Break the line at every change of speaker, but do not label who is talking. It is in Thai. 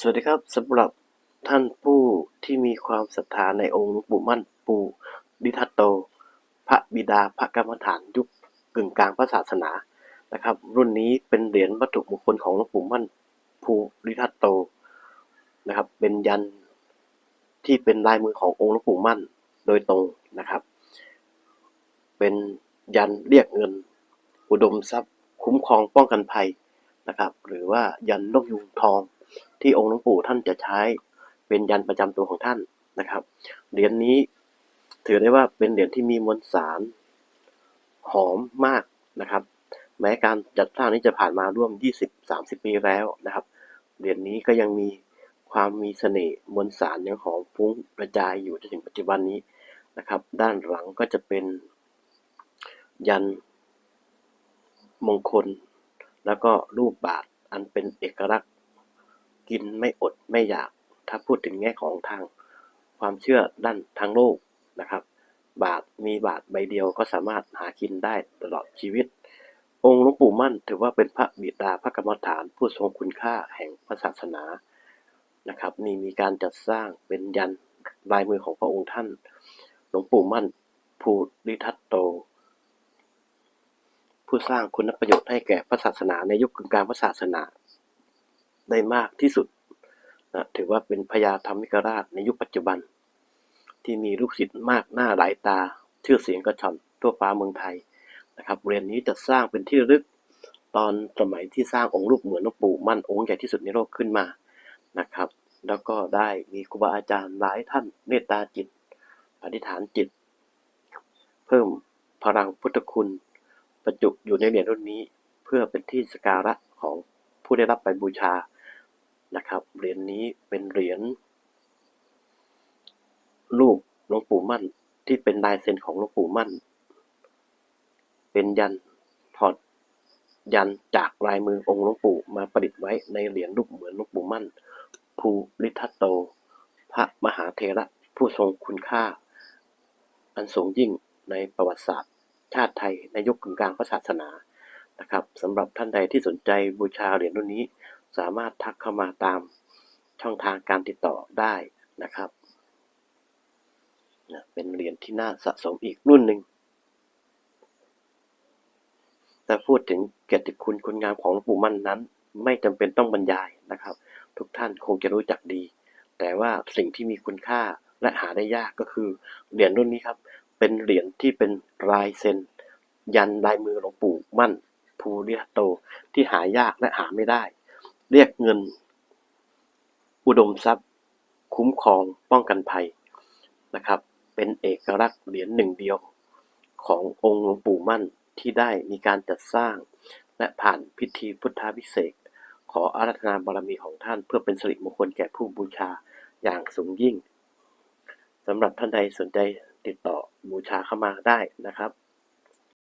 สวัสดีครับสำหรับท่านผู้ที่มีความศรัทธาในองค์หลวงปู่มั่นปู่ดิทัตโต พระบิดาพระกรรมฐานยุคกึ่งกลางพระศาสนานะครับ รุ่นนี้เป็นเหรียญวัตถุมงคลของหลวงปู่มั่นภูริทัตโตนะครับ เป็นยันที่เป็นลายมือขององค์หลวงปู่มั่นโดยตรงนะครับ เป็นยันเรียกเงิน อุดมทรัพย์ คุ้มครองป้องกันภัยนะครับ หรือว่ายันนกยูงทอง ที่องค์หลวงปู่ท่านจะใช้เป็นยันประจำตัวของท่านนะครับ เหรียญนี้ถือได้ว่าเป็นเหรียญที่มีมวลสารหอมมากนะครับ แม้การจัดสร้างนี้จะผ่านมาร่วม 20-30 ปีแล้วนะครับ เหรียญนี้ก็ยังมีความมีเสน่ห์มวลสารยังหอมฟุ้งกระจายอยู่จนถึงปัจจุบันนี้นะครับ ด้านหลังก็จะเป็นยันมงคล แล้วก็รูปบาทอันเป็นเอกลักษณ์ กินไม่อดไม่อยาก ถ้าพูดถึงแง่ของทางความเชื่อด้านทางโลกนะครับ บาทมีบาทใบเดียวก็สามารถหากินได้ตลอดชีวิต องค์หลวงปู่มั่น ถือว่าเป็นพระบิดาพระกรรมฐานผู้ทรงคุณค่าแห่งพระศาสนานะครับนี่มีการจัดสร้างเป็นยันลายมือของพระองค์ท่าน หลวงปู่มั่นภูริทัตโต ผู้สร้างคุณประโยชน์ให้แก่พระศาสนาในยุคกึ่งกลางพระศาสนา ได้มากที่สุดนะถือว่าเป็นพญาธรรมิกราชในยุคปัจจุบัน ที่มีลูกศิษย์มากหน้าหลายตา ชื่อเสียงกระชอนทั่วฟ้าเมืองไทยนะครับเรียนนี้จะสร้างเป็นที่ระลึกตอนสมัยที่สร้างองค์รูปเหมือนหลวงปู่มั่นองค์ใหญ่ที่สุดในโลกขึ้นมานะครับ แล้วก็ได้มีครูบาอาจารย์หลายท่านเมตตาจิตอธิษฐานจิต เพิ่มพลังพุทธคุณประจุอยู่ในเหรียญรุ่นนี้ เพื่อเป็นที่สการะของผู้ได้รับไปบูชา นะครับ เหรียญนี้เป็นเหรียญรูปหลวงปู่มั่น ที่เป็นลายเซ็นของหลวงปู่มั่น เป็นยันถอดยันจากลายมือองค์หลวงปู่มาประดิษฐ์ไว้ในเหรียญรูปเหมือนหลวงปู่มั่น ภูริทัตโต พระมหาเทระผู้ทรงคุณค่า อันสูงยิ่งในประวัติศาสตร์ ชาติไทยในยุคกึ่งกลางพระศาสนานะครับสำหรับท่านใดที่สนใจบูชาเหรียญรุ่นนี้ สามารถทักเข้ามาตามช่องทางการติดต่อได้นะครับเป็นเหรียญที่น่าสะสมอีกรุ่นหนึ่งแต่พูดถึงเกียรติคุณคุณงามของหลวงปู่มั่นนั้น ไม่จำเป็นต้องบรรยายนะครับ ทุกท่านคงจะรู้จักดี แต่ว่าสิ่งที่มีคุณค่าและหาได้ยากก็คือเหรียญรุ่นนี้ครับ เป็นเหรียญที่เป็นลายเซ็น ยันลายมือหลวงปู่มั่น ภูริทัตโตที่หายากและหาไม่ได้ เรียกเงิน อุดมทรัพย์ คุ้มครองป้องกันภัยนะครับ เป็นเอกลักษณ์เหรียญหนึ่งเดียวขององค์หลวงปู่มั่นที่ได้มีการจัดสร้าง และผ่านพิธีพุทธาพิเศษขออาราธนาบารมีของท่านเพื่อเป็นสิริมงคลแก่ผู้บูชาอย่างสูงยิ่งสำหรับท่านใดสนใจติดต่อบูชาเข้ามาได้นะครับ